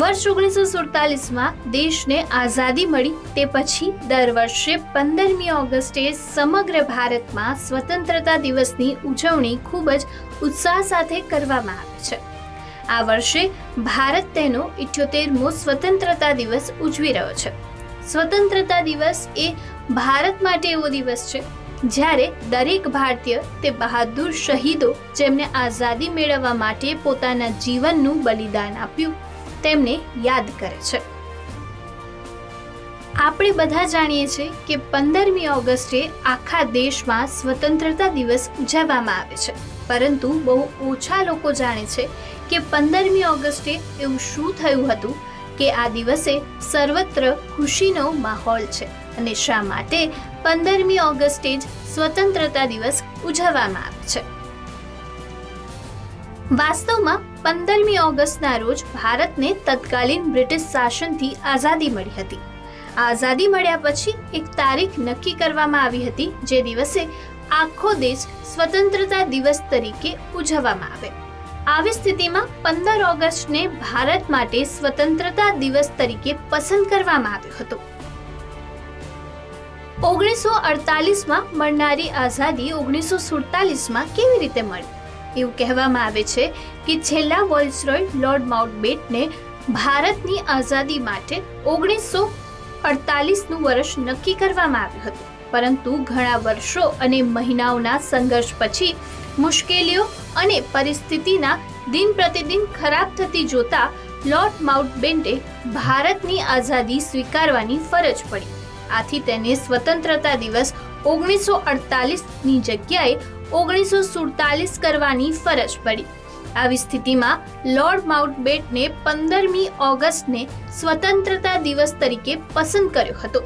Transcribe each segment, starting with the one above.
વર્ષ ઓગણીસો સુડતાલીસમાં દેશને આઝાદી મળી તે પછી દર વર્ષે પંદરમી ઓગસ્ટે સમગ્ર ભારતમાં સ્વતંત્રતા દિવસની ઉજવણી ખૂબ જ ઉત્સાહ સાથે કરવામાં આવે છે. આ વર્ષે ભારત તેનો ઇઠ્યોતેરમો સ્વતંત્રતા દિવસ ઉજવી રહ્યો છે. સ્વતંત્રતા દિવસ એ ભારત માટે એવો દિવસ છે, જ્યારે દરેક ભારતીય તે બહાદુર શહીદો જેમને આઝાદી મેળવવા માટે પોતાના જીવનનું બલિદાન આપ્યું તેમને યાદ કરે છે. આપણે બધા જાણીએ છીએ કે પંદરમી ઓગસ્ટે આખા દેશમાં સ્વતંત્રતા દિવસ ઉજવવામાં આવે છે. પરંતુ બહુ ઓછા લોકો જાણે છે કે પંદરમી ઓગસ્ટે એવું શું થયું હતું કે આ દિવસે સર્વત્ર ખુશીનો માહોલ છે અને શા માટે પંદરમી ઓગસ્ટે જ સ્વતંત્રતા દિવસ ઉજવવામાં આવે છે. વાસ્તવમાં પંદરમી ઓગસ્ટના રોજ ભારતને તત્કાલીન બ્રિટિશ શાસનથી આઝાદી મળી હતી. આઝાદી મળ્યા પછી એક તારીખ નક્કી કરવામાં આવી હતી, જે દિવસે આખો દેશ સ્વતંત્રતા દિવસ તરીકે ઉજવવામાં આવે. આવી સ્થિતિમાં પંદર ઓગસ્ટને ભારત માટે સ્વતંત્રતા દિવસ તરીકે પસંદ કરવામાં આવ્યો હતો. ઓગણીસો અડતાલીસમાં મળનારી આઝાદી ઓગણીસો સુડતાલીસમાં કેવી રીતે મળી? એવું કહેવામાં આવે છે કે છેલ્લા વોલ્સરોય લોર્ડ માઉન્ટબેટને ભારતની આઝાદી માટે ઓગણીસો અડતાલીસનું વર્ષ નક્કી કરવામાં આવ્યું હતું. પરંતુ ઘણા વર્ષો અને મહિનાઓના સંઘર્ષ પછી મુશ્કેલીઓ અને પરિસ્થિતિના દિન પ્રતિદિન ખરાબ થતી જોતા લોર્ડ માઉન્ટબેન્ટે ભારતની આઝાદી સ્વીકારવાની ફરજ પડી. આથી તેને સ્વતંત્રતા દિવસ ઓગણીસો અડતાલીસની જગ્યાએ ઓગણીસો સુડતાલીસ કરવાની ફરજ પડી. આવી સ્થિતિમાં લોર્ડ માઉન્ટબેટને પંદરમી ઓગસ્ટને સ્વતંત્રતા દિવસ તરીકે પસંદ કર્યો હતો.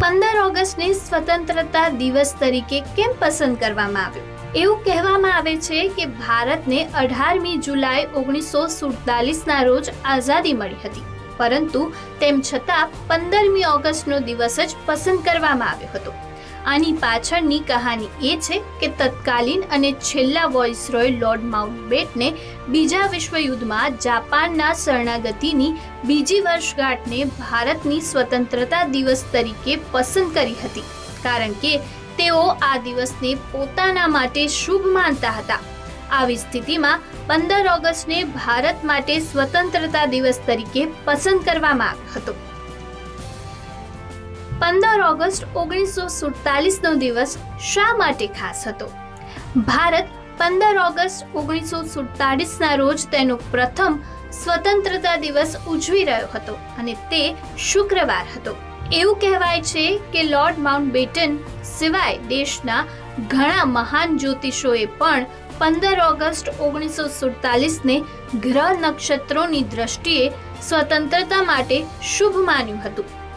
પંદર ઓગસ્ટને સ્વતંત્રતા દિવસ તરીકે કેમ પસંદ કરવામાં આવ્યો? એવું કહેવામાં આવે છે કે ભારતને અઢારમી જુલાઈ ઓગણીસો સુડતાલીસના રોજ આઝાદી મળી હતી. પરંતુ તેમ છતાં પંદરમી ઓગસ્ટનો દિવસ જ પસંદ કરવામાં આવ્યો હતો. આની પાછળની કહાની એ છે કે તત્કાલીન અને છેલ્લા વોઇસરોય લોર્ડ માઉન્ટબેટને બીજા વિશ્વયુદ્ધમાં જાપાનના શરણાગતિની બીજી વર્ષગાંઠને ભારતની સ્વતંત્રતા દિવસ તરીકે પસંદ કરી હતી. કારણ કે તેઓ આ દિવસને પોતાના માટે શુભ માનતા હતા. આવી સ્થિતિમાં પંદર ઓગસ્ટને ભારત માટે સ્વતંત્રતા દિવસ તરીકે પસંદ કરવામાં આવ્યો હતો. પંદર ઓગસ્ટ ઓગણીસો સુડતાલીસનો દિવસ શા માટે ખાસ હતો? ભારત પંદર ઓગસ્ટ ઓગણીસો સુડતાલીસના રોજ તેનો પ્રથમ સ્વતંત્રતા દિવસ ઉજવી રહ્યો હતો અને તે શુક્રવાર હતો. એવું કહેવાય છે કે લોર્ડ માઉન્ટબેટન સિવાય દેશના ઘણા મહાન જ્યોતિષોએ પણ પંદર ઓગસ્ટ ઓગણીસો સુડતાલીસને ગ્રહ નક્ષત્રોની દ્રષ્ટિએ સ્વતંત્રતા માટે શુભ માન્યું હતું.